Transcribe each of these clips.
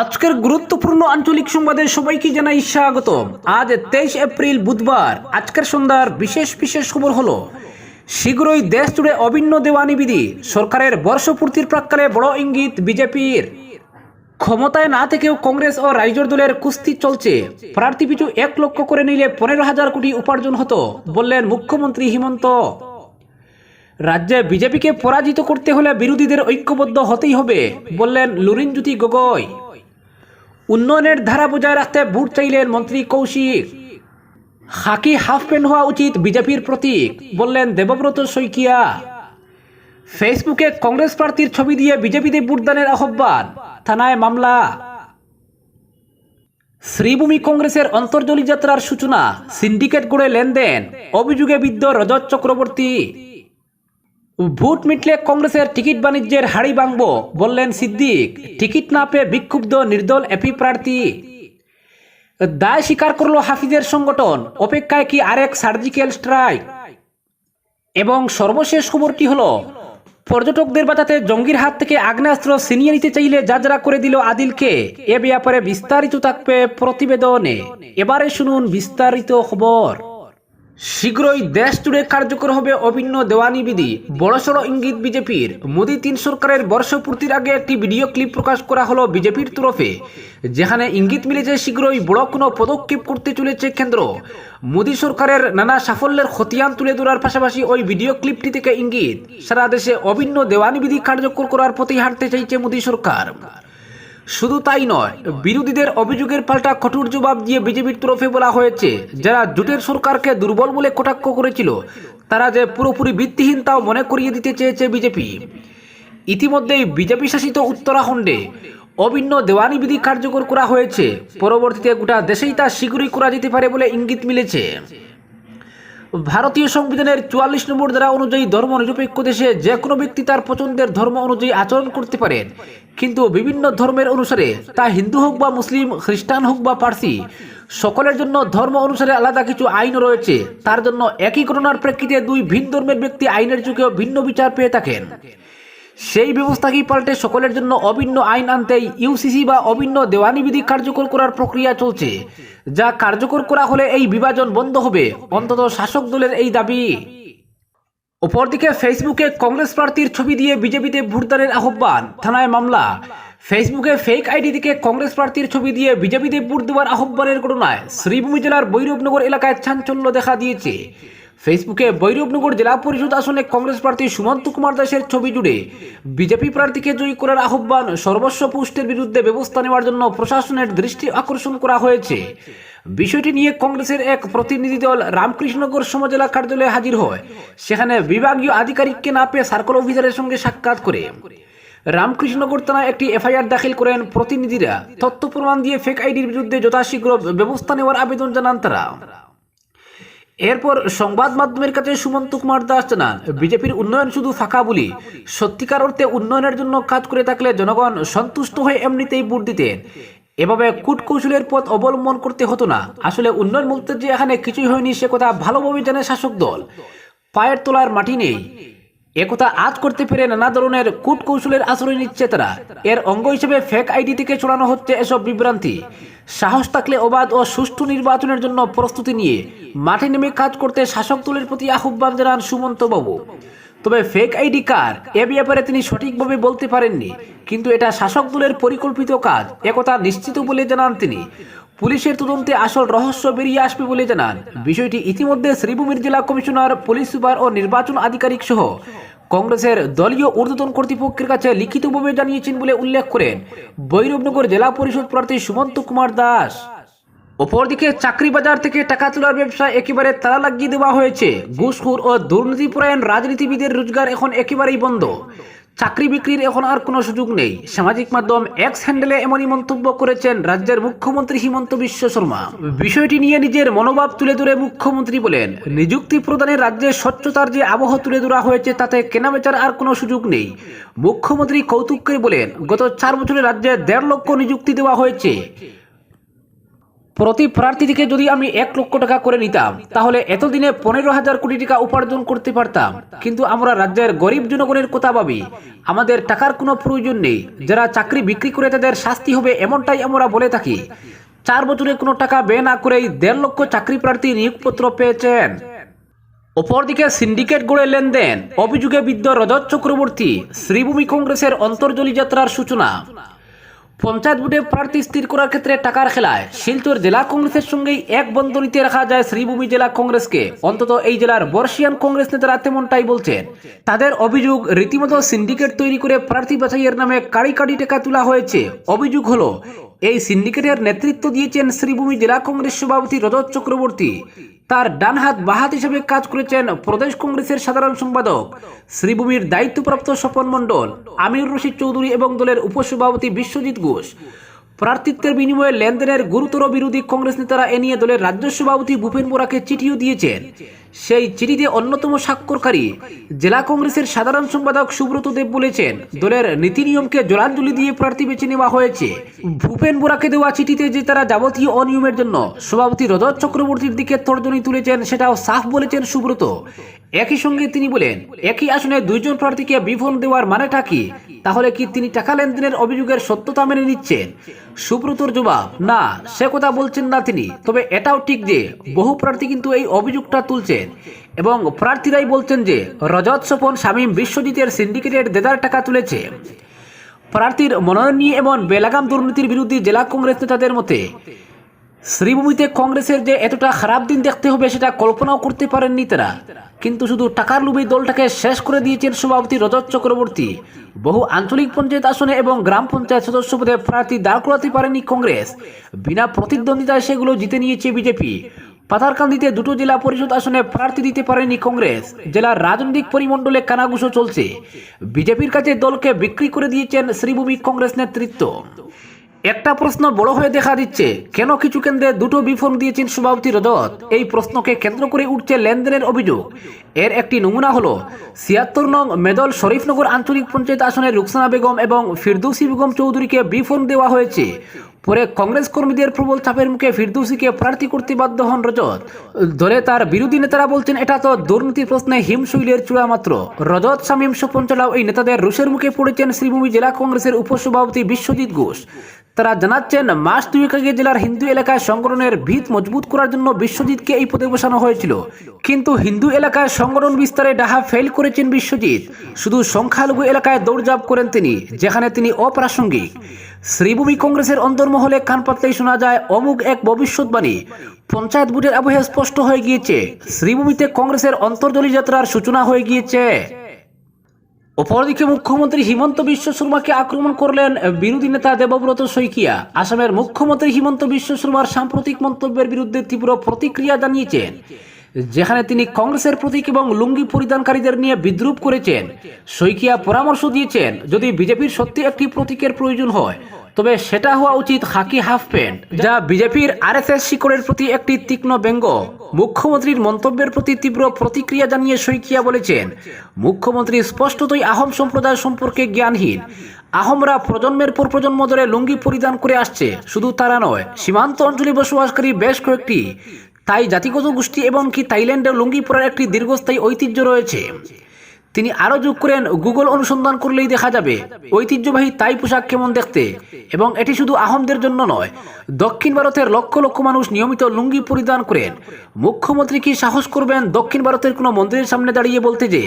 আজকের গুরুত্বপূর্ণ আঞ্চলিক সংবাদে সবাইকে জানাই স্বাগত। আজ তেইশ এপ্রিল বুধবার, আজকের সন্ধ্যার বিশেষ বিশেষ খবর হলো, শীঘ্রই দেশ জুড়ে অভিন্ন দেওয়ানি বিধি, সরকারের বর্ষপূর্তির প্রাক্কালে বড় ইঙ্গিত বিজেপির। ক্ষমতায় না থেকেও কংগ্রেস ও রাইজোর দলের কুস্তি চলছে, প্রার্থী পিছু এক লক্ষ করে নিলে পনেরো হাজার কোটি উপার্জন হতো, বললেন মুখ্যমন্ত্রী হিমন্ত। রাজ্যে বিজেপিকে পরাজিত করতে হলে বিরোধীদের ঐক্যবদ্ধ হতেই হবে, বললেন লুরিনজ্যোতি গগৈ। উন্নয়নের ধারা বজায় রাখতে ভোট চাইলেন মন্ত্রী কৌশিক। হাকি হাফ প্যান্ট হওয়া উচিত বিজেপির প্রতীক, বললেন দেবব্রত শইকিয়া। ফেসবুকে কংগ্রেস প্রার্থীর ছবি দিয়ে বিজেপিতে ভোটদানের আহ্বান, থানায় মামলা। শ্রীভূমি কংগ্রেসের অন্তর্জলী যাত্রার সূচনা, সিন্ডিকেট গড়ে লেনদেন, অভিযোগে বিদ্ধ রজত চক্রবর্তী। ভোট মিটলে কংগ্রেসের টিকিট বাণিজ্যের হাড়ি ভাঙব, বললেন সিদ্দিক। টিকিট না পেয়ে বিক্ষুব্ধ নির্দল এপি প্রার্থী। দায় স্বীকার করল হাফিজের সংগঠন, অপেক্ষায় কি আরেক সার্জিক্যাল স্ট্রাইক? এবং সর্বশেষ খবরটি হলো, পর্যটকদের বাঁচাতে জঙ্গির হাত থেকে আগ্নেয়াস্ত্র ছিনিয়ে নিতে চাইলে যাজরা করে দিল আদিলকে, এ ব্যাপারে বিস্তারিত থাকবে প্রতিবেদনে। এবারে শুনুন বিস্তারিত খবর। শীঘ্রই দেশ জুড়ে কার্যকর হবে অভিন্ন দেওয়ানি বিধি। বড়সড় ইঙ্গিত বিজেপির। মোদী তিন সরকারের বর্ষপূর্তির আগে একটি ভিডিও ক্লিপ প্রকাশ করা হলো বিজেপির তরফে, যেখানে ইঙ্গিত মিলেছে শীঘ্রই বড় কোনো পদক্ষেপ করতে চলেছে কেন্দ্র। মোদী সরকারের নানা সাফল্যের খতিয়ান তুলে ধরার পাশাপাশি ওই ভিডিও ক্লিপটি থেকে ইঙ্গিত, সারা দেশে অভিন্ন দেওয়ানি বিধি কার্যকর করার পথেই হাঁটতে চাইছে মোদী সরকার। শুধু তাই নয়, বিরোধীদের অভিযোগের পাল্টা কঠোর জবাব দিয়ে বিজেপির তরফে বলা হয়েছে, যারা জোটের সরকারকে দুর্বল বলে কটাক্ষ করেছিল, তারা যে পুরোপুরি ভিত্তিহীন তাও মনে করিয়ে দিতে চেয়েছে বিজেপি। ইতিমধ্যেই বিজেপি শাসিত উত্তরাখণ্ডে অভিন্ন দেওয়ানি বিধি কার্যকর করা হয়েছে, পরবর্তীতে গোটা দেশেই তা শীঘ্রই করা যেতে পারে বলে ইঙ্গিত মিলেছে। ভারতীয় সংবিধানের চুয়াল্লিশ নম্বর ধারা অনুযায়ী ধর্ম নিরপেক্ষ দেশে যে কোনো ব্যক্তি তার পছন্দের ধর্ম অনুযায়ী আচরণ করতে পারেন কিন্তু বিভিন্ন ধর্মের অনুসারে, তা হিন্দু হোক বা মুসলিম, খ্রিস্টান হোক বা পার্সি, সকলের জন্য ধর্ম অনুসারে আলাদা কিছু আইন রয়েছে। তার জন্য একই ঘটনার প্রেক্ষিতে দুই ভিন্ন ধর্মের ব্যক্তি আইনের যুগেও ভিন্ন বিচার পেয়ে থাকেন। সেই ব্যবস্থাকেই পাল্টে সকলের জন্য অভিন্ন আইন আনতেই ইউসিসি বা অভিন্ন দেওয়ানি বিধি কার্যকর করার প্রক্রিয়া চলছে। যা কার্যকর করা হলে এই বিভাজন বন্ধ হবে, অন্তত শাসক দলের এই দাবি। অপরদিকে ফেসবুকে কংগ্রেস প্রার্থীর ছবি দিয়ে বিজেপিতে ভোটদানের আহ্বান, থানায় মামলা। ফেসবুকে ফেক আইডি থেকে কংগ্রেস প্রার্থীর ছবি দিয়ে বিজেপিতে ভোট দেওয়ার আহ্বানের ঘটনায় শ্রীভূমি জেলার বৈরবনগর এলাকায় চাঞ্চল্য দেখা দিয়েছে। ফেসবুকে বৈরবনগর জেলা পরিষদ আসনে কংগ্রেস প্রার্থী সুমন্ত কুমার দাসের ছবি জুড়ে বিজেপি প্রার্থীকে জয়ী করার আহ্বান সর্বস্ব পোস্টের বিরুদ্ধে ব্যবস্থা নেওয়ার জন্য প্রশাসনের দৃষ্টি আকর্ষণ করা হয়েছে। বিষয়টি নিয়ে কংগ্রেসের এক প্রতিনিধি দল রামকৃষ্ণনগর সমজেলা কার্যালয়ে হাজির হয়। সেখানে বিভাগীয় আধিকারিককে না পেয়ে সার্কল অফিসারের সঙ্গে সাক্ষাৎ করে। রামকৃষ্ণনগর থানায় একটি এফআইআর দাখিল করেন প্রতিনিধিরা। তথ্য প্রমাণ দিয়ে ফেক আইডির বিরুদ্ধে যথাশীঘ্র ব্যবস্থা নেওয়ার আবেদন জানান তারা। এরপর সংবাদ মাধ্যমের কাছে সুমন্ত কুমার দাস জানান, বিজেপির উন্নয়ন শুধু ফাঁকা বলি। সত্যিকার অর্থে উন্নয়নের জন্য কাজ করে থাকলে জনগণ সন্তুষ্ট হয়ে এমনিতেই ভোট দিতেন। এভাবে কূটকৌশলের পথ অবলম্বন করতে হতো না। আসলে উন্নয়ন বলতে যে এখানে কিছুই হয়নি, সে কথা ভালোভাবে জানে শাসক দল। পায়ের তোলার মাটি নেই। একথা আজ করতে পেরে নানা ধরনের কূটকৌশলের আশ্রয় নিচ্ছে তারা। এর অঙ্গ হিসেবে ফেক আইডি থেকে ছড়ানো হচ্ছে এসব বিভ্রান্তি। সাহস থাকলে অবাধ ও সুষ্ঠু নির্বাচনের জন্য প্রস্তুতি নিয়ে মাঠে নেমে কাজ করতে শাসক দলের প্রতি আহ্বান জানান সুমন্ত বাবু। তবে ফেক আইডি কার? এ ব্যাপারে তিনি সঠিকভাবে বলতে পারেননি। কিন্তু এটা শাসক দলের পরিকল্পিত কাজ। একথা নিশ্চিত বলে জানান তিনি। পুলিশের তদন্তে আসল রহস্য বেরিয়ে আসবে বলে জানান। বিষয়টি ইতিমধ্যে শ্রীভূমির জেলা কমিশনার, পুলিশ সুপার ও নির্বাচন আধিকারিক সহ। কংগ্রেসের দলীয় ঊর্ধ্বতন কর্তৃপক্ষের কাছে লিখিতভাবে জানিয়েছেন বলে উল্লেখ করেন ভৈরবনগর জেলা পরিষদ প্রার্থী সুমন্ত কুমার দাস। অপরদিকে চাকরি বাজার থেকে টাকা তোলার ব্যবসা একেবারে তালা লাগিয়ে দেওয়া হয়েছে। ঘুষখোর ও দুর্নীতিপরায়ণ রাজনীতিবিদের রোজগার এখন একেবারেই বন্ধ। চাকরি বিক্রির এখন আর কোনো সুযোগ নেই। সামাজিক মাধ্যম এক্স হ্যান্ডেলে এমনই মন্তব্য করেছেন রাজ্যের মুখ্যমন্ত্রী হিমন্ত বিশ্ব শর্মা। বিষয়টি নিয়ে নিজের মনোভাব তুলে ধরে মুখ্যমন্ত্রী বলেন, নিযুক্তি প্রদানে রাজ্যে স্বচ্ছতার যে আবহ তুলে ধরা হয়েছে তাতে কেনাবেচার আর কোনো সুযোগ নেই। মুখ্যমন্ত্রী কৌতুক করে বলেন, গত চার বছরে রাজ্যে দেড় লক্ষ নিযুক্তি দেওয়া হয়েছে। প্রতি প্রার্থী থেকে যদি আমি এক লক্ষ টাকা করে নিতাম, তাহলে এতদিনে পনেরো হাজার কোটি টাকা উপার্জন করতে পারতাম। কিন্তু আমরা রাজ্যের গরিব জনগণের কথা ভাবি। আমাদের টাকার কোনো প্রয়োজন নেই। যারা চাকরি বিক্রি করে তাদের শাস্তি হবে এমনটাই আমরা বলে থাকি। চার বছরে কোনো টাকা ব্যয় না করেই দেড় লক্ষ চাকরি প্রার্থী নিয়োগপত্র পেয়েছেন। অপরদিকে সিন্ডিকেট গড়ে লেনদেন, অভিযোগে বিদ্ধ রজত চক্রবর্তী, শ্রীভূমি কংগ্রেসের অন্তর্জলী যাত্রার সূচনা। পঞ্চায়েত ভোটে প্রার্থী স্থির করার ক্ষেত্রে টাকার খেলায় শিলচর জেলা কংগ্রেসের সঙ্গেই এক বন্ধনীতে রাখা যায় শ্রীভূমি জেলা কংগ্রেসকে। অন্তত এই জেলার বর্ষিয়ান কংগ্রেস নেতারা তেমনটাই বলছেন। তাদের অভিযোগ রীতিমতো সিন্ডিকেট তৈরি করে প্রার্থী বাছাইয়ের নামে কাড়ি কাড়ি টাকা তোলা হয়েছে। অভিযোগ হলো এই সিন্ডিকেটের নেতৃত্ব দিয়েছেন শ্রীভূমি জেলা কংগ্রেস সভাপতি রজত চক্রবর্তী। তার ডান হাত বাহাত হিসেবে কাজ করেছেন প্রদেশ কংগ্রেসের সাধারণ সম্পাদক, শ্রীভূমির দায়িত্বপ্রাপ্ত স্বপন মণ্ডল, আমির রশিদ চৌধুরী এবং দলের উপসভাপতি বিশ্বজিৎ ঘোষ। প্রার্থিত্বের বিনিময়ে লেনদেনের গুরুতর বিরোধী কংগ্রেস নেতারা এ নিয়ে দলের রাজ্য সভাপতি ভূপেন বোরাকে চিঠিও দিয়েছেন। সেই চিঠিতে অন্যতম স্বাক্ষরকারী জেলা কংগ্রেসের সাধারণ সম্পাদক সুব্রত দেব বলেছেন, দলের নীতি নিয়মকে জলাঞ্জলি দিয়ে প্রার্থী বেছে নেওয়া হয়েছে। ভূপেন বোরাকে দেওয়া চিঠিতে যে তারা যাবতীয় অনিয়মের জন্য সভাপতি রজত চক্রবর্তীর দিকে তর্জনী তুলেছেন, সেটাও সাফ বলেছেন সুব্রত। একই সঙ্গে তিনি বলেন, একই আসনে দুইজন প্রার্থীকে বিফল দেওয়ার মানেটা কি? তাহলে কি তিনি টাকা লেনদেনের অভিযোগের সত্যতা মেনে নিচ্ছেন? সুব্রতর জবাব, না, সে কথা বলছেন না তিনি। তবে এটাও ঠিক যে বহু প্রার্থী কিন্তু এই অভিযোগটা তুলছেন এবং প্রার্থীরাই বলছেন যে রজত স্বপন স্বামী বিশ্বজিতের সিন্ডিকেটের দেদার টাকা তুলেছে। প্রার্থীর মনোনয়ন নিয়ে এমন বেলাগাম দুর্নীতির বিরুদ্ধে জেলা কংগ্রেস নেতাদের মতে শ্রীভূমিতে কংগ্রেসের যে এতটা খারাপ দিন দেখতে হবে, সেটা কল্পনাও করতে পারেননি তারা। কিন্তু শুধু টাকার লোভে দলটাকে শেষ করে দিয়েছেন সভাপতি রজত চক্রবর্তী। বহু আঞ্চলিক পঞ্চায়েত আসনে এবং গ্রাম পঞ্চায়েত সদস্য পদে প্রার্থী দাঁড় করাতে পারেনি কংগ্রেস। বিনা প্রতিদ্বন্দ্বিতায় সেগুলো জিতে নিয়েছে বিজেপি। পাথারকান্দিতে দুটো জেলা পরিষদ আসনে প্রার্থী দিতে পারেনি কংগ্রেস। জেলার রাজনৈতিক পরিমণ্ডলে কানাঘুষো চলছে। বিজেপির কাছে দলকে বিক্রি করে দিয়েছেন শ্রীভূমি কংগ্রেস নেতৃত্ব। একটা প্রশ্ন বড় হয়ে দেখা দিচ্ছে। কেন কিছু কেন্দ্রে দুটো বিফর্ম দিয়েছেন সভাপতি রজত এই প্রশ্নকে কেন্দ্র করে উঠছে লেনদেনের অভিযোগ। এর একটি নমুনা হলো, ছিয়াত্তর নং মেদল শরীফনগর আঞ্চলিক পঞ্চায়েত আসনের রুকসানা বেগম এবং ফিরদৌসি বেগম চৌধুরীকে বিফর্ম দেওয়া হয়েছে। পরে কংগ্রেস কর্মীদের প্রবল চাপের মুখে ফিরদৌসিকে প্রার্থী করতে বাধ্য হন রজত। দলে তার বিরোধী নেতারা বলছেন, এটা তো দুর্নীতি প্রশ্নে হিমশৈলের চূড়া মাত্র। রজত, শামীম, স্বপন চালাও এই নেতাদের রুশের মুখে পড়েছেন শ্রীভূমি জেলা কংগ্রেসের উপসভাপতি বিশ্বজিৎ ঘোষ। তারা জানাচ্ছেন, মাস দুয়েক আগে জেলার হিন্দু এলাকায় সংগঠনের ভিত মজবুত করার জন্য বিশ্বজিৎকে এই পদে বসানো হয়েছিল। কিন্তু হিন্দু এলাকায় সংগঠন বিস্তারে ডাহা ফেল করেছেন বিশ্বজিৎ। শুধু সংখ্যালঘু এলাকায় দৌড়ঝাঁপ করেন তিনি, যেখানে তিনি অপ্রাসঙ্গিক। শ্রীভূমি কংগ্রেসের অন্তর্মহলে কান পাতলেই শোনা যায়, অমুক এক ভবিষ্যৎবাণী। পঞ্চায়েত ভোটের আবহে স্পষ্ট হয়ে গিয়েছে, শ্রীভূমিতে কংগ্রেসের অন্তর্দলী যাত্রার সূচনা হয়ে গিয়েছে। অপরদিকে মুখ্যমন্ত্রী হিমন্ত বিশ্ব শর্মাকে আক্রমণ করলেন বিরোধী নেতা দেবব্রত শইকিয়া। আসামের মুখ্যমন্ত্রী হিমন্ত বিশ্ব শর্মার সাম্প্রতিক মন্তব্যের বিরুদ্ধে তীব্র প্রতিক্রিয়া জানিয়েছেন। যেখানে তিনি কংগ্রেসের প্রতীক এবং লুঙ্গি পরিধানকারীদের নিয়ে বিদ্রুপ করেছেন। শইকিয়া পরামর্শ দিয়েছেন, যদি বিজেপির সত্যি একটি প্রতীকের প্রয়োজন হয়, তবে সেটা হওয়া উচিত হাকি হাফ প্যান্ট, যা বিজেপির আরএসএস শিকড়ের প্রতি একটি তীক্ষ্ণ ব্যঙ্গ। মুখ্যমন্ত্রীর মন্তব্যের প্রতি তীব্র প্রতিক্রিয়া জানিয়ে শইকিয়া বলেছেন, মুখ্যমন্ত্রী স্পষ্টতই আহোম সম্প্রদায় সম্পর্কে জ্ঞানহীন। আহমরা প্রজন্মের পর প্রজন্ম ধরে লুঙ্গি পরিধান করে আসছে। শুধু তারা নয়, সীমান্ত অঞ্চলে বসবাসকারী বেশ কয়েকটি। তাই জাতিগত গোষ্ঠী এবং কি থাইল্যান্ডে লুঙ্গি পরার একটি দীর্ঘস্থায়ী ঐতিহ্য রয়েছে। তিনি আরও যোগ করেন, গুগল অনুসন্ধান করলেই দেখা যাবে, ঐতিহ্যবাহী তাই পোশাক কেমন দেখতে, এবং এটি শুধু আহমদের জন্য নয়, দক্ষিণ ভারতের লক্ষ লক্ষ মানুষ নিয়মিত লুঙ্গি পরিধান করেন। মুখ্যমন্ত্রী কি সাহস করবেন দক্ষিণ ভারতের কোনো মন্দিরের সামনে দাঁড়িয়ে বলতে যে,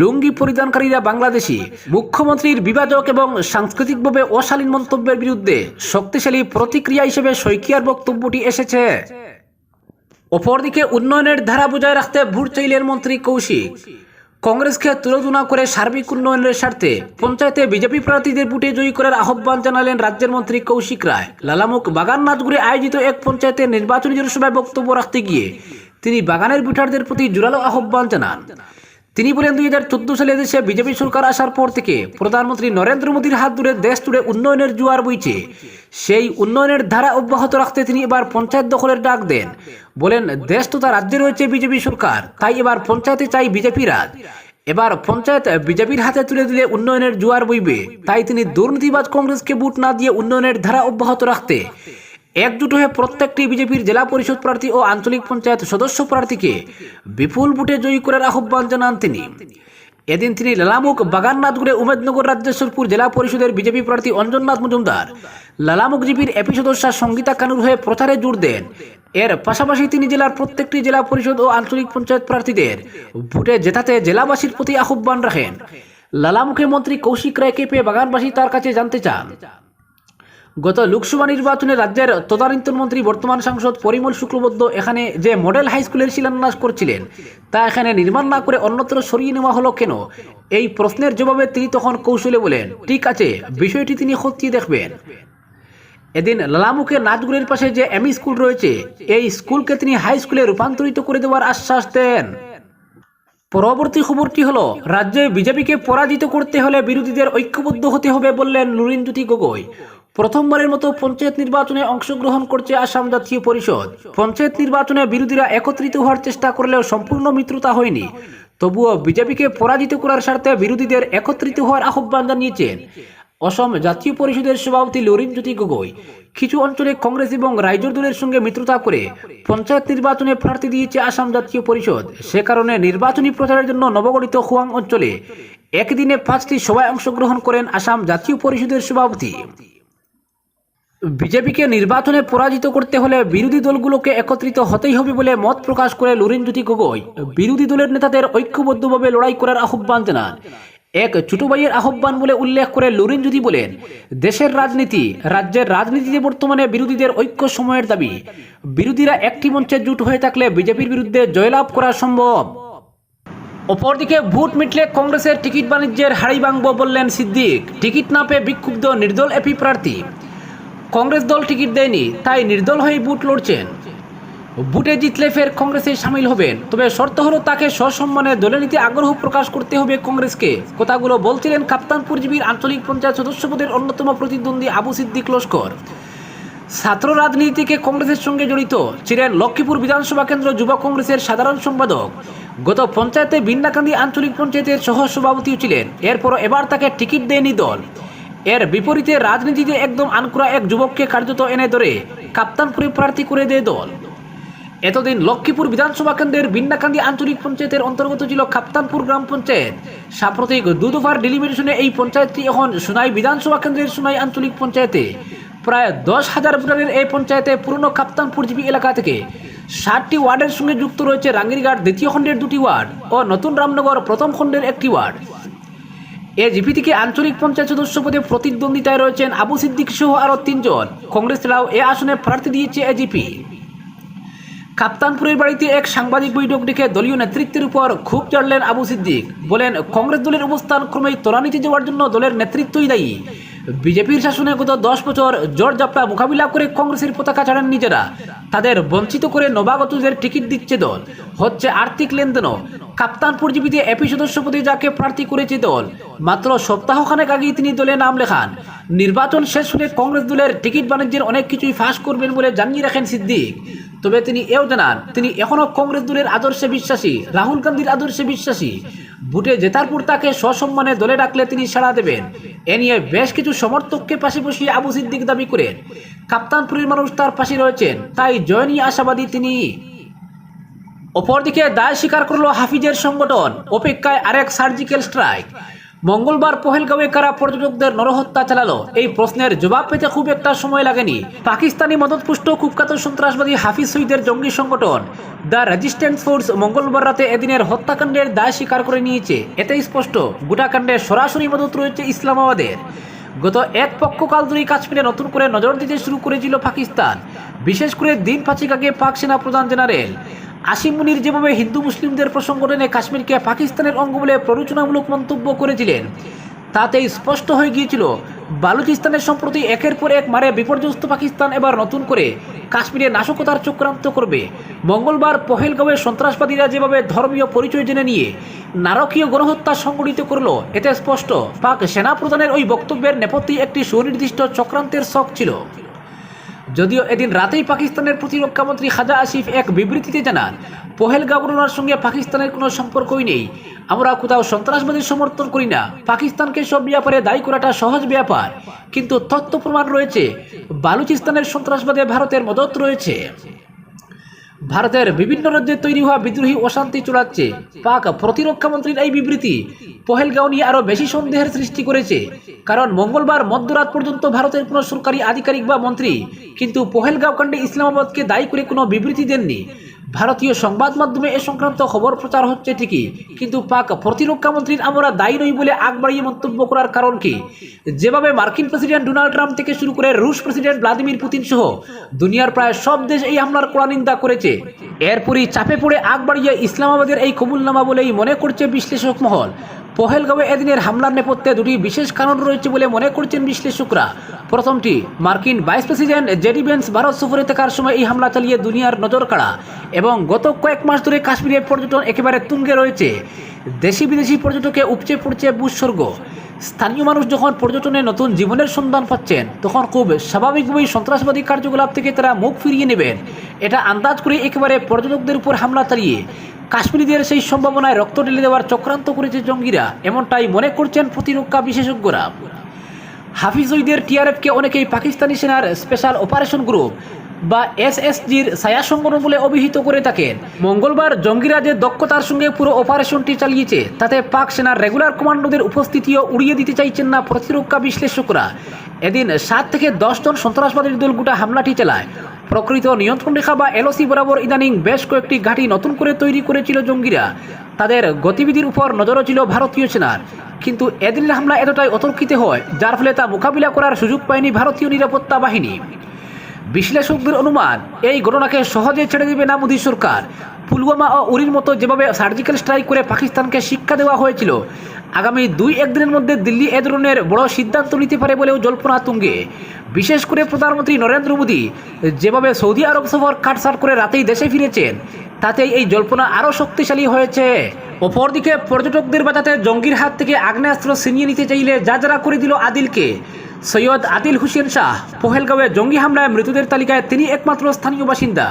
লুঙ্গি পরিধানকারীরা বাংলাদেশি, মুখ্যমন্ত্রীর বিভাজক এবং সাংস্কৃতিকভাবে অশালীন মন্তব্যের বিরুদ্ধে শক্তিশালী প্রতিক্রিয়া হিসেবে শৈকিয়ার বক্তব্যটি এসেছে। অপরদিকে উন্নয়নের ধারা বজায় রাখতে ভোট চাইলেন মন্ত্রী কৌশিক। কংগ্রেসকে তুলোধনা করে সার্বিক উন্নয়নের স্বার্থে পঞ্চায়েতে বিজেপি প্রার্থীদের বুটে জয়ী করার আহ্বান জানালেন রাজ্যের মন্ত্রী কৌশিক রায়। লালামুখ বাগান নাচগুড়ে আয়োজিত এক পঞ্চায়েতের নির্বাচনী জনসভায় বক্তব্য রাখতে গিয়ে তিনি বাগানের ভোটারদের প্রতি জোরালো আহ্বান জানান। তিনি বলেন দুই হাজার চোদ্দ সালে দেশে বিজেপি সরকার আসার পর থেকে প্রধানমন্ত্রী নরেন্দ্র মোদীর হাত ধরে দেশ জুড়ে উন্নয়নের জোয়ার বইছে। সেই উন্নয়নের ধারা অব্যাহত রাখতে তিনি এবার পঞ্চায়েত দখলের ডাক দেন। বলেন, দেশ তো তথা রাজ্যে রয়েছে বিজেপি সরকার, তাই এবার পঞ্চায়েতে চাই বিজেপি রাজ এবার পঞ্চায়েত বিজেপির হাতে তুলে দিলে উন্নয়নের জোয়ার বইবে। তাই তিনি দুর্নীতিবাজ কংগ্রেসকে বুট না দিয়ে উন্নয়নের ধারা অব্যাহত রাখতে একজুট হয়ে প্রত্যেকটি বিজেপির জেলা পরিষদ প্রার্থী ও আঞ্চলিক পঞ্চায়েত সদস্য প্রার্থীকে বিপুল ভোটে জয়ী করার আহ্বান জানান তিনি। এদিন তিনি লালামুখ বাগাননাথগুড়ে উমেদনগর রাজ্যেশ্বরপুর জেলা পরিষদের বিজেপি প্রার্থী অঞ্জননাথ মজুমদার, লালামুখ জিপির এপি সদস্যা সঙ্গীতা কানুর হয়ে প্রচারে জোর দেন। এর পাশাপাশি তিনি জেলার প্রত্যেকটি জেলা পরিষদ ও আঞ্চলিক পঞ্চায়েত প্রার্থীদের ভোটে জেতাতে জেলাবাসীর প্রতি আহ্বান রাখেন। লালামুখে মন্ত্রী কৌশিক রায়কে পেয়ে বাগানবাসী তার কাছে জানতে চান। গত লোকসভা নির্বাচনে রাজ্যের তদানীন্তন মন্ত্রী বর্তমান সাংসদ পরিমল শুক্লবদ্ধ এখানে যে মডেল হাই স্কুলের শিলান্যাস করছিলেন, তা এখানে নির্মাণ না করে অন্যত্র সরিয়ে নেওয়া হলো কেন? এই প্রশ্নের জবাবে তিনি তখন কৌশলে বলেন, ঠিক আছে, বিষয়টি তিনি খতিয়ে দেখবেন। এদিন লালামুখের নাচগুলির পাশে যে এমই স্কুল রয়েছে, এই স্কুলকে তিনি হাই স্কুলে রূপান্তরিত করে দেওয়ার আশ্বাস দেন। পরবর্তী খবরটি হলো, রাজ্যে বিজেপিকে পরাজিত করতে হলে বিরোধীদের ঐক্যবদ্ধ হতে হবে বললেন নুরিনজ্যোতি গগৈ। প্রথমবারের মতো পঞ্চায়েত নির্বাচনে অংশগ্রহণ করছে আসাম জাতীয় পরিষদ। পঞ্চায়েত নির্বাচনে বিরোধীরা একত্রিত হওয়ার চেষ্টা করলেও সম্পূর্ণ মিত্রতা হয়নি। তবুও বিজেপিকে পরাজিত করার স্বার্থে বিরোধীদের একত্রিত হওয়ার আহ্বান জানিয়েছেন অসম জাতীয় পরিষদের সভাপতি লরিনজ্যোতি গগৈ। কিছু অঞ্চলে কংগ্রেস এবং রাইজর দলের সঙ্গে মিত্রতা করে পঞ্চায়েত নির্বাচনে প্রার্থী দিয়েছে আসাম জাতীয় পরিষদ। সে কারণে নির্বাচনী প্রচারের জন্য নবগঠিত খুয়াং অঞ্চলে একদিনে পাঁচটি সভায় অংশগ্রহণ করেন আসাম জাতীয় পরিষদের সভাপতি। বিজেপিকে নির্বাচনে পরাজিত করতে হলে বিরোধী দলগুলোকে একত্রিত হতেই হবে বলে মত প্রকাশ করে লুরিনজ্যোতি গগৈ। বিরোধী দলের নেতাদের ঐক্যবদ্ধভাবে লড়াই করার আহ্বান জানান। এক ছোট ভাইয়ের আহ্বান বলে উল্লেখ করে লুরিনজ্যোতি বলেন, দেশের রাজনীতি, রাজ্যের রাজনীতিতে বর্তমানে বিরোধীদের ঐক্য সময়ের দাবি। বিরোধীরা একটি মঞ্চে জুট হয়ে থাকলে বিজেপির বিরুদ্ধে জয়লাভ করা সম্ভব। অপরদিকে ভোট মিটলে কংগ্রেসের টিকিট বাণিজ্যের হাড়ি বললেন সিদ্দিক। টিকিট না পেয়ে বিক্ষুব্ধ নির্দল এপি প্রার্থী। কংগ্রেস দল টিকিট দেয়নি, তাই নির্দল হয়ে বুট লড়ছেন। বুটে জিতলে ফের কংগ্রেসে সামিল হবেন, তবে শর্ত হলো তাকে সসম্মানে দলে নিতে আগ্রহ প্রকাশ করতে হবে কংগ্রেসকে। কথাগুলো বলছিলেন কাপ্তানপুর জিবির আঞ্চলিক পঞ্চায়েত সদস্য পদের অন্যতম প্রতিদ্বন্দ্বী আবু সিদ্দিক লস্কর। ছাত্র রাজনীতিকে কংগ্রেসের সঙ্গে জড়িত ছিলেন লক্ষ্মীপুর বিধানসভা কেন্দ্র যুব কংগ্রেসের সাধারণ সম্পাদক। গত পঞ্চায়েতে বিন্নাকান্দি আঞ্চলিক পঞ্চায়েতের সহ সভাপতিও ছিলেন এরপর এবার তাকে টিকিট দেয়নি দল। এর বিপরীতে রাজনীতিতে একদম আনকুরা এক যুবককে কার্যত এনে ধরে। কাপ্তানপুরে প্রার্থী করে দেয় দল। এতদিন লক্ষ্মীপুর বিধানসভা কেন্দ্রের বিন্নাকান্দি আঞ্চলিক পঞ্চায়েতের অন্তর্গত ছিল কাপ্তানপুর গ্রাম পঞ্চায়েত। সাম্প্রতিক দুদফার ডেলিমিনেশনে এই পঞ্চায়েতটি এখন সোনাই বিধানসভা কেন্দ্রের সোনাই আঞ্চলিক পঞ্চায়েতে। প্রায় দশ হাজার ভোটারের এই পঞ্চায়েতে পুরনো কাপ্তানপুর জিপি এলাকা থেকে ষাটটি ওয়ার্ডের সঙ্গে যুক্ত রয়েছে রাঙ্গিরঘাট দ্বিতীয় খণ্ডের দুটি ওয়ার্ড ও নতুন রামনগর প্রথম খণ্ডের একটি ওয়ার্ড। এ জিপি থেকে আঞ্চলিক পঞ্চায়েত সদস্য পদে প্রতিদ্বন্দ্বিতায় রয়েছেন আবু সিদ্দিক সহ আরও তিনজন। কংগ্রেস ছাড়াও এ আসনে প্রার্থী দিয়েছে এজিপি কাপ্তানপুরের বাড়িতে এক সাংবাদিক বৈঠক ডেকে দলীয় নেতৃত্বের উপর খুব চড়লেন আবু সিদ্দিক। বলেন, কংগ্রেস দলের অবস্থান ক্রমেই ত্বরান্বিত যাওয়ার জন্য দলের নেতৃত্বই দায়ী। বিজেপির শাসনে গত দশ বছর জোর জাপটা মোকাবিলা করে কংগ্রেসের পতাকা ছাড়েন নিজেরা। তাদের বঞ্চিত করে নবাগতদের টিকিট দিচ্ছে দল। হচ্ছে আর্থিক লেনদেনও। কাপ্তানপুর জীবিতে এপি সদস্য পদে যাকে প্রার্থী করেছে দল, মাত্র সপ্তাহখানেক আগেই তিনি দলে নাম লেখান। নির্বাচন শেষ হলে কংগ্রেস দলের টিকিট বাণিজ্যের অনেক কিছুই ফাঁস করবেন বলে জানিয়ে রাখেন সিদ্দিক। তবে তিনি এও জানান, তিনি এখনও কংগ্রেস দলের আদর্শে বিশ্বাসী, রাহুল গান্ধীর আদর্শে বিশ্বাসী। ভোটে জেতার পর তাকে সসম্মানে দলে ডাকলে তিনি সাড়া দেবেন। এ নিয়ে বেশ কিছু সমর্থককে পাশে বসিয়ে আবু সিদ্দিক দাবি করেন। কাপ্তানপুরের মানুষ তার পাশে রয়েছেন, তাই জয় নিয়ে আশাবাদী তিনি। অপরদিকে দায় স্বীকার করল হাফিজের সংগঠন, অপেক্ষায় আরেক সার্জিক্যাল স্ট্রাইক। মঙ্গলবার পহেলগাঁওয়ে কারা পর্যটকদের নরহত্যা চালালো, এই প্রশ্নের জবাব পেতে খুব একটা সময় লাগেনি। পাকিস্তানি মদতপুষ্ট, কুখ্যাত সন্ত্রাসবাদী হাফিজ সঈদের জঙ্গি সংগঠন, দ্য রেজিস্ট্যান্স ফোর্স মঙ্গলবার রাতে এদিনের হত্যাকাণ্ডের দায় স্বীকার করে নিয়েছে। এতেই স্পষ্ট, গোটাকাণ্ডে সরাসরি মদত রয়েছে ইসলামাবাদের। গত এক পক্ষকাল ধরেই কাশ্মীরে নতুন করে নজর দিতে শুরু করেছিল পাকিস্তান। বিশেষ করে দিন পাঁচেক আগে পাক সেনা প্রধান জেনারেল। আসিম মুনির যেভাবে হিন্দু মুসলিমদের প্রসঙ্গ টেনে কাশ্মীরকে পাকিস্তানের অঙ্গ বলে প্ররোচনামূলক মন্তব্য করেছিলেন, তাতেই স্পষ্ট হয়ে গিয়েছিল, বালুচিস্তানের সম্প্রতি একের পর এক মারে বিপর্যস্ত পাকিস্তান এবার নতুন করে কাশ্মীরে নাশকতার চক্রান্ত করবে। মঙ্গলবার পহেলগাঁওয়ে সন্ত্রাসবাদীরা যেভাবে ধর্মীয় পরিচয় জেনে নিয়ে নারকীয় গণহত্যা সংগঠিত করল, এতে স্পষ্ট, পাক সেনাপ্রধানের ওই বক্তব্যের নেপথ্যে একটি সুনির্দিষ্ট চক্রান্তের শখ ছিল। যদিও এদিন রাতেই পাকিস্তানের প্রতিরক্ষামন্ত্রী খাজা আসিফ এক বিবৃতিতে জানান, পহেলগাঁও ঘটনার সঙ্গে পাকিস্তানের কোনো সম্পর্কই নেই। আমরা কোথাও সন্ত্রাসবাদী সমর্থন করি না। পাকিস্তানকে সব ব্যাপারে দায়ী করাটা সহজ ব্যাপার। কিন্তু তথ্য প্রমাণ রয়েছে, বালুচিস্তানের সন্ত্রাসবাদে ভারতের মদত রয়েছে। ভারতের বিভিন্ন রাজ্যে তৈরি হওয়া বিদ্রোহী অশান্তি চলাচ্ছে। পাক প্রতিরক্ষা মন্ত্রীর এই বিবৃতি পহেলগাঁও নিয়ে আরও বেশি সন্দেহের সৃষ্টি করেছে। কারণ মঙ্গলবার মধ্যরাত পর্যন্ত ভারতের কোনো সরকারি আধিকারিক বা মন্ত্রী কিন্তু পহেলগাঁও কাণ্ডে ইসলামাবাদকে দায়ী করে কোনো বিবৃতি দেননি। ভারতীয় সংবাদ মাধ্যমে এ সংক্রান্ত খবর প্রচার হচ্ছে ঠিকই, কিন্তু পাক প্রতিরক্ষা মন্ত্রীর আমরা দায়ী নই বলে আগ বাড়িয়ে মন্তব্য করার কারণ কি? যেভাবে মার্কিন প্রেসিডেন্ট ডোনাল্ড ট্রাম্প থেকে শুরু করে রুশ প্রেসিডেন্ট ভ্লাদিমির পুতিন সহ দুনিয়ার প্রায় সব দেশ এই হামলার কড়া নিন্দা করেছে। এরপরই চাপে পড়ে আগ বাড়িয়ে ইসলামাবাদের এই কবুলনামা বলেই মনে করছে বিশ্লেষক মহল। পহেলগাঁওয়ে এদিনের হামলার নেপথ্যে দুটি বিশেষ কারণ রয়েছে বলে মনে করছেন বিশ্লেষকরা। প্রথমটি, মার্কিন vice president JD Vance Bharat সফরে থাকার সময় এই হামলা চালিয়ে দুনিয়ার নজর কাড়া এবং গত কয়েক মাস ধরে কাশ্মীরে পর্যটন একেবারে তুঙ্গে রয়েছে। দেশি বিদেশি পর্যটকে উপচে পড়ছে ভূস্বর্গ স্থানীয় মানুষ যখন পর্যটনে নতুন জীবনের সন্ধান পাচ্ছেন, তখন খুব স্বাভাবিকভাবেই সন্ত্রাসবাদী কার্যকলাপ থেকে তারা মুখ ফিরিয়ে নেবেন। এটা আন্দাজ করে একেবারে পর্যটকদের উপর হামলা চালিয়ে কাশ্মীরিদের সেই সম্ভাবনায় রক্ত ঢেলে দেওয়ার চক্রান্ত করেছে জঙ্গিরা, এমনটাই মনে করছেন প্রতিরক্ষা বিশেষজ্ঞরা। হাফিজ উইদের টিআরএফকে অনেকেই পাকিস্তানি সেনার স্পেশাল অপারেশন গ্রুপ বা এসএসজির ছায়া সংগঠন বলে অভিহিত করে থাকেন। মঙ্গলবার জঙ্গিরা যে দক্ষতার সঙ্গে পুরো অপারেশনটি চালিয়েছে, তাতে পাক সেনার রেগুলার কমান্ডোদের উপস্থিতিও উড়িয়ে দিতে চাইছেন না প্রতিরক্ষা বিশ্লেষকরা। এদিন সাত থেকে দশ জন সন্ত্রাসবাদীর দল গোটা হামলাটি চালায়। প্রকৃত নিয়ন্ত্রণ রেখা বা এলওসি বরাবর ইদানিং বেশ কয়েকটি ঘাঁটি নতুন করে তৈরি করেছিল জঙ্গিরা। তাদের গতিবিধির উপর নজরও ছিল ভারতীয় সেনার। কিন্তু এদিনের হামলা এতটাই অতর্কিত হয়, যার ফলে তা মোকাবিলা করার সুযোগ পায়নি ভারতীয় নিরাপত্তা বাহিনী। বিশ্লেষকদের অনুমান, এই ঘটনাকে সহজে ছেড়ে দেবে না মোদী সরকার। পুলওয়ামা ও উরির মতো যেভাবে সার্জিক্যাল স্ট্রাইক করে পাকিস্তানকে শিক্ষা দেওয়া হয়েছিল, আগামী দুই একদিনের মধ্যে দিল্লি এ ধরনের বড় সিদ্ধান্ত নিতে পারে বলেও জল্পনা তুঙ্গে। বিশেষ করে প্রধানমন্ত্রী নরেন্দ্র মোদী যেভাবে সৌদি আরব সফর কাটসাট করে রাতেই দেশে ফিরেছেন, তাতেই এই জল্পনা আরও শক্তিশালী হয়েছে। অপরদিকে পর্যটকদের বাঁচাতে জঙ্গির হাত থেকে আগ্নেয়াস্ত্র ছিনিয়ে নিতে চাইলে যা যারা করে দিল আদিলকে সৈয়দ আদিল হুসেন শাহ। পহেলগাঁওয়ে জঙ্গি হামলায় মৃতদের তালিকায় তিনি একমাত্র স্থানীয় বাসিন্দা।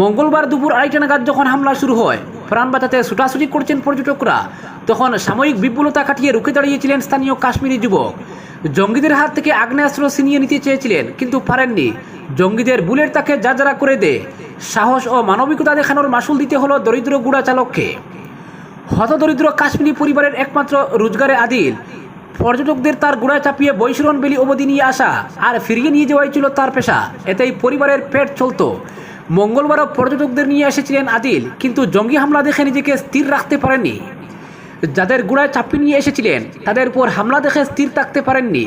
মঙ্গলবার দুপুর আড়াইটা নাগাদ যখন হামলা শুরু হয়, প্রাণ বাঁচাতে ছুটাছুটি করছেন পর্যটকরা, তখন সাময়িক বিপুলতা কাটিয়ে রুখে দাঁড়িয়েছিলেন স্থানীয় কাশ্মীরি যুবক। জঙ্গিদের হাত থেকে আগ্নেয়াস্ত্র ছিনিয়ে নিতে চেয়েছিলেন, কিন্তু পারেননি। জঙ্গিদের বুলেট তাকে যা যারা করে দে। সাহস ও মানবিকতা দেখানোর মাসুল দিতে হলো দরিদ্র গুড়া চালককে হতদরিদ্র কাশ্মীরি পরিবারের একমাত্র রোজগারে আদিল। পর্যটকদের তার গোড়ায় চাপিয়ে বৈশরণ বেলি অবধি নিয়ে আসা আর ফিরিয়ে নিয়ে যাওয়াই ছিল তার পেশা। এতেই পরিবারের পেট চলত। মঙ্গলবারও পর্যটকদের নিয়ে এসেছিলেন আদিল কিন্তু জঙ্গি হামলা দেখে নিজেকে স্থির রাখতে পারেননি। যাদের গোড়ায় চাপিয়ে নিয়ে এসেছিলেন, তাদের উপর হামলা দেখে স্থির থাকতে পারেননি।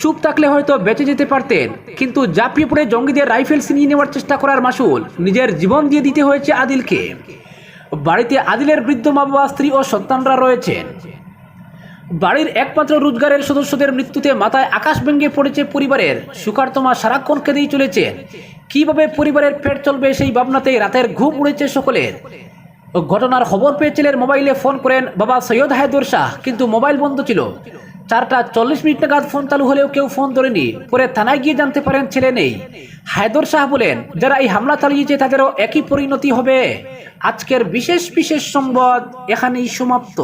চুপ থাকলে হয়তো বেঁচে যেতে পারতেন, কিন্তু জাপিয়ে পড়ে জঙ্গিদের রাইফেল ছিনিয়ে নেওয়ার চেষ্টা করার মাসুল নিজের জীবন দিয়ে দিতে হয়েছে আদিলকে বাড়িতে আদিলের বৃদ্ধ মা বাবা স্ত্রী ও সন্তানরা রয়েছেন। বাড়ির একমাত্র রোজগারের সদস্যদের মৃত্যুতে মাথায় আকাশ ভেঙে পড়েছে পরিবারের। সুকার্তমা সারাক্ষণ কেঁদেই চলেছেন কীভাবে পরিবারের পেট চলবে সেই ভাবনাতেই রাতের ঘুম উড়েছে সকলের। ঘটনার খবর পেয়ে ছেলের মোবাইলে ফোন করেন বাবা সৈয়দ হায়দর শাহ, কিন্তু মোবাইল বন্ধ ছিল। চারটা চল্লিশ মিনিট নাগাদ ফোন চালু হলেও কেউ ফোন ধরেনি। পরে থানায় গিয়ে জানতে পারেন ছেলে নেই। হায়দর শাহ বলেন, যারা এই হামলা চালিয়েছে তাদেরও একই পরিণতি হবে। আজকের বিশেষ বিশেষ সংবাদ এখানেই সমাপ্ত।